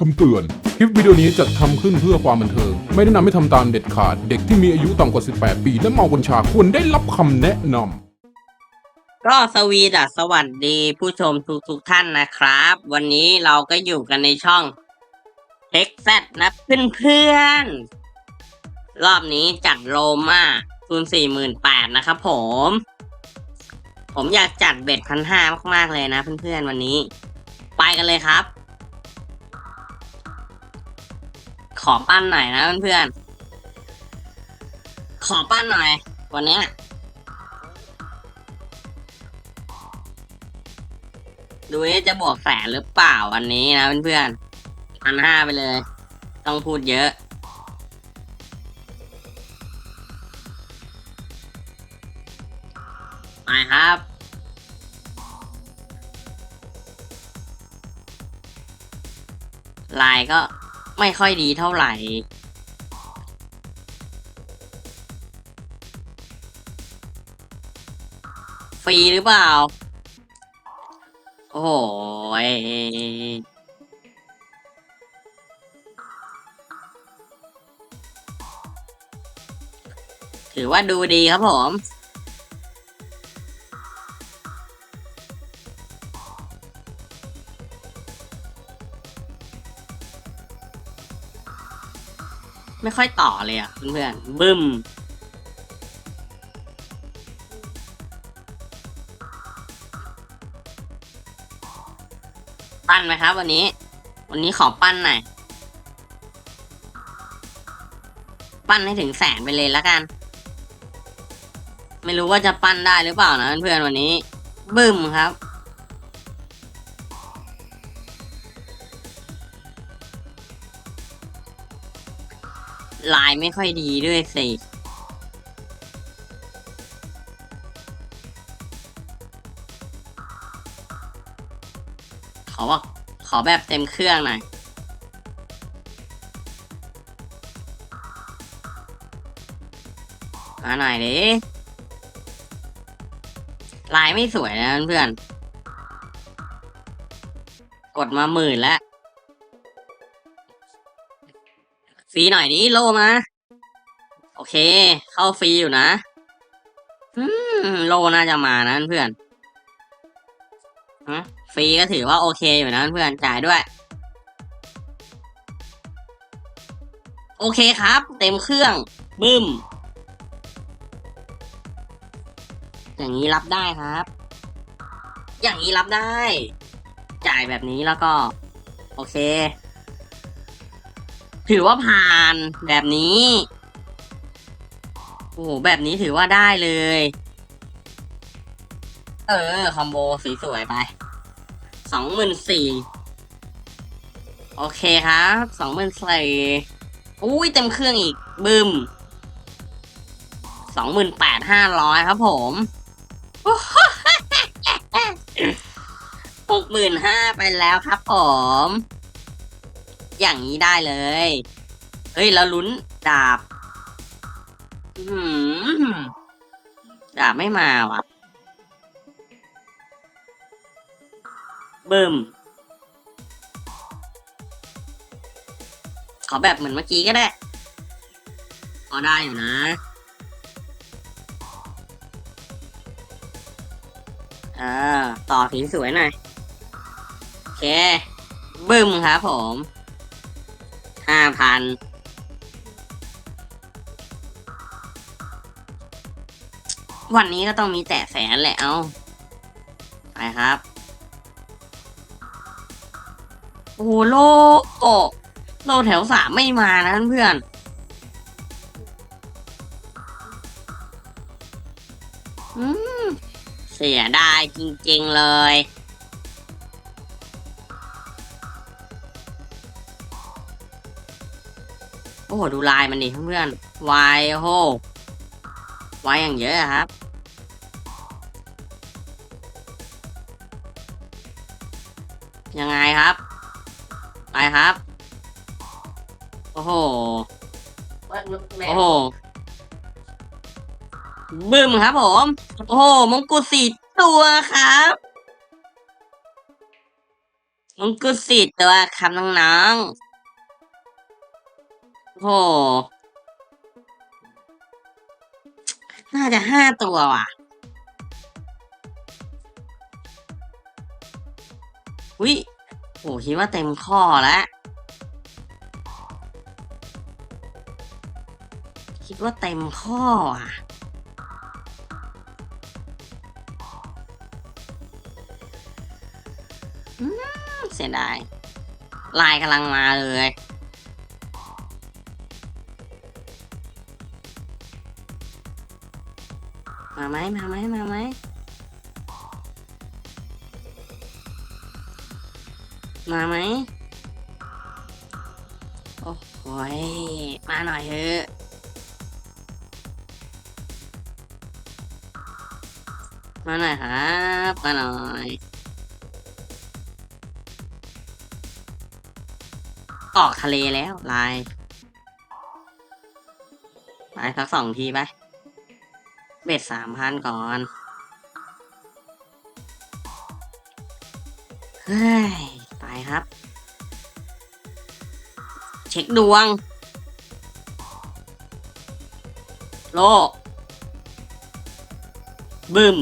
คำเตือน คลิปวิดีโอนี้จัดทำขึ้นเพื่อความบันเทิง ไม่แนะนำให้ทำตามเด็ดขาด เด็กที่มีอายุต่ำกว่า 18 ปี และเมากัญชาควรได้รับคำแนะนำก็สวีดัสสวัสดีผู้ชมทุกทุกๆท่านนะครับ วันนี้เราก็อยู่กันในช่อง t e x t นะเพื่อนๆรอบนี้จัดโรมาคูณสี่หมื่นแปดนะครับผม ผมอยากจัดเบ็ดพันห้ามากๆเลยนะเพื่อนๆวันนี้ ไปกันเลยครับ อปั้นหน่อยนะเพื่อนๆ ขอปั้นหน่อย วันนี้ดูว่าจะบวกแสนหรือเปล่าวันนี้นะเพื่อนๆพันห้าไปเลย ต้องพูดเยอะไปครับลายก็ ไม่ค่อยดีเท่าไหร่ ฟรีหรือเปล่า โอ้โหยถือว่าดูดีครับผม ไม่ค่อยต่อเลยอะเพื่อนๆบึ้มปั้นไหมครับ วันนี้ วันนี้ขอปั้นหน่อยปั้นให้ถึงแสนไปเลยล้วกัน ไม่รู้ว่าจะปั้นได้หรือเปล่านะเพื่อนๆวันนี้ บึ้มครับ ลายไม่ค่อยดีด้วยสิขอบอกขอแบบเต็มเครื่องหน่อยมาหน่อยดิลายไม่สวยนะเพื่อนๆกดมาหมื่นแล้ว รีหน่อยดิโลมา โอเค เข้าฟรีอยู่นะอืมโลน่าจะมานะเพื่อนฮะฟรีก็ถือว่าโอเคอยู่นะเพื่อนจ่ายด้วย โอเคครับ เต็มเครื่อง บึ้ม อย่างนี้รับได้ครับ อย่างนี้รับได้ จ่ายแบบนี้แล้วก็ โอเค ถือว่าผ่านแบบนี้ โอ้โหแบบนี้ถือว่าได้เลย เออ คอมโบสีสวยไป สองหมื่นสี่ โอเคครับ สองหมื่นสี่อุ้ยเต็มเครื่องอีก บึ้มสองหมื่นแปดห้าร้อยครับผมหกหมื่นห้าไปแล้วครับผม อย่างนี้ได้เลย เฮ้ยแล้วลุ้นดาบอืมดาบไม่มาวะบึมขอแบบเหมือนเมื่อกี้ก็ได้พอได้อยู่นะอ่าต่อสีสวยหน่อย โอเค บึ้มครับผม ห้าพันวันนี้ก็ต้องมีแต่แสนแหละเอาไปครับโอ้โลโอโลแถวสามไม่มานะเพื่อนอืมเสียดายจริง ๆ เลย โอ้โหดูลายมันดิเพื่อนวายโอ้โหวายอย่างเยอะอะครับ ยังไงครับ ไปครับ โอ้โห โอ้โห บึ้มครับผม โอ้โห มงกุฎสีตัวครับมงกุฎสี่ตัวครับน้องๆ โอ้โหน่าจะห้าตัวว่ะวิโหคิดว่าเต็มข้อแล้ว คิดว่าเต็มข้ออะเสียดาย ลายกำลังมาเลย ไหมมาไหมมาไหมมาไหมโอ้โหยมาหน่อยเถอะมาหน่อยครับมาหน่อยออกทะเลแล้วลายไปสักสองทีไป เบ็ดสามพันก่อน เฮ้ยไปครับ เช็คดวง โลบึม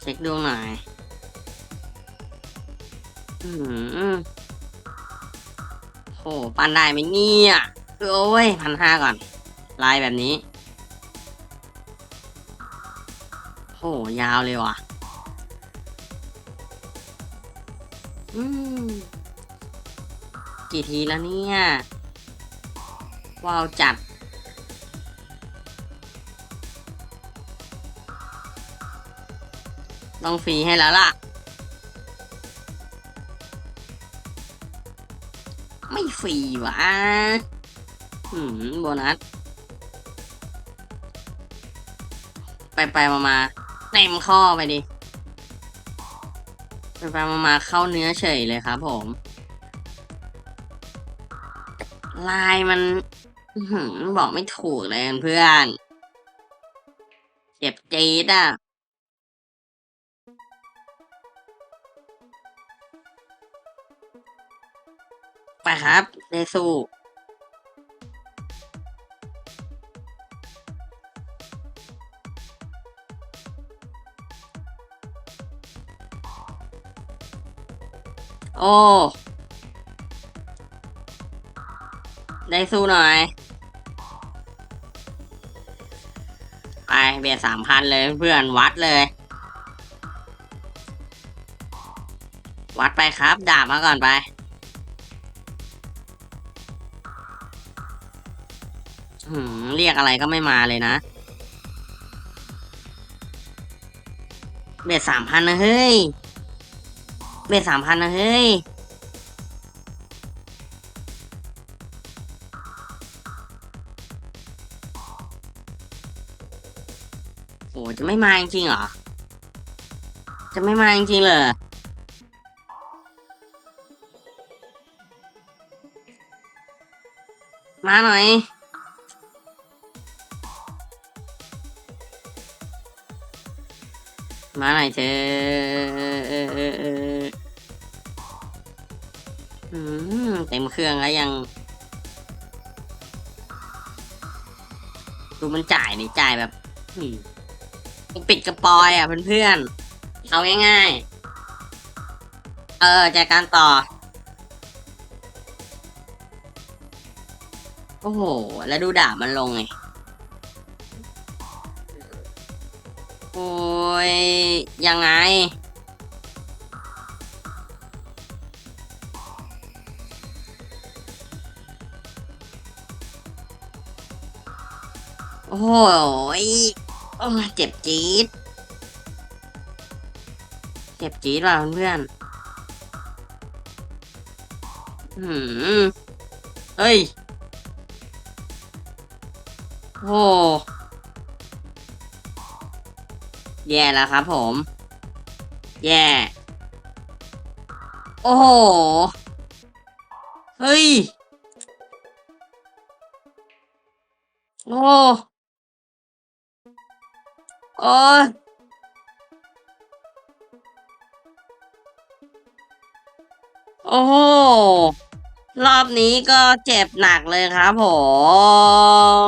เช็คดวงหน่อยอืมโหปันได้ไหมเนี่ย โอ้ยพันห้าก่อน ลายแบบนี้ โหยาวเลยว่ะ อืม กี่ทีแล้วเนี่ย ว้าวจัด ต้องฟรีให้แล้วล่ะ ไม่ฟรีวะหืม โบนัส ไปไปมามาเต็มข้อไปดิ ไปไปมามาเข้าเนื้อเฉยเลยครับผม ลายมันบอกไม่ถูกเลยเพื่อน เจ็บจี๊ดอะไปครับเดซู อ้ ได้สู้หน่อย ไปเบียดสามพันเลยเพื่อนวัดเลย วัดไปครับ ดาบมาก่อนไป หืม เรียกอะไรก็ไม่มาเลยนะ เบ็ดสามพันนะเฮ้ย เบ็ดสามพันนะเฮ้ย โอ้จะไม่มาจริงเหรอ จะไม่มาจริงเลยมาหน่อย มาหน่อยเธอ เต็มเครื่องแล้วยัง ดูมันจ่ายนี่จ่ายแบบปิดกระปอยอะเพื่อนๆเอาง่ายๆ เออจากการต่อ โอ้โห แล้วดูดาบมันลงไงโอ้ยยังไง อ้โหยโอ้ยเจ็บจี๊ด เจ็บจี๊ดว่ะเพื่อนหืมเฮ้ย โอ้แย่แล้วครับผม แย่ โอ้โห เฮ้ย โอ้ โอ้ยอ้โห รอบนี้ก็เจ็บหนักเลยครับผ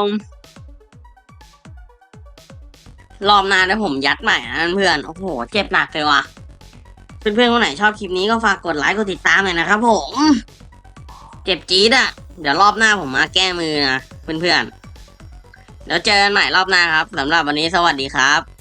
ม รอบหน้าเดี๋ยวผมยัดใหม่นะเพื่อน โอ้โห เจ็บหนักเลยว่ะ เพื่อนๆคนไหนชอบคลิปนี้ก็ฝากกดไลค์กดติดตามหน่อยนะครับผม เจ็บจี๊ดอะเดี๋ยวรอบหน้าผมมาแก้มือนะเพื่อนๆ แล้วเจอกันใหม่รอบหน้าครับสำหรับวันนี้สวัสดีครับ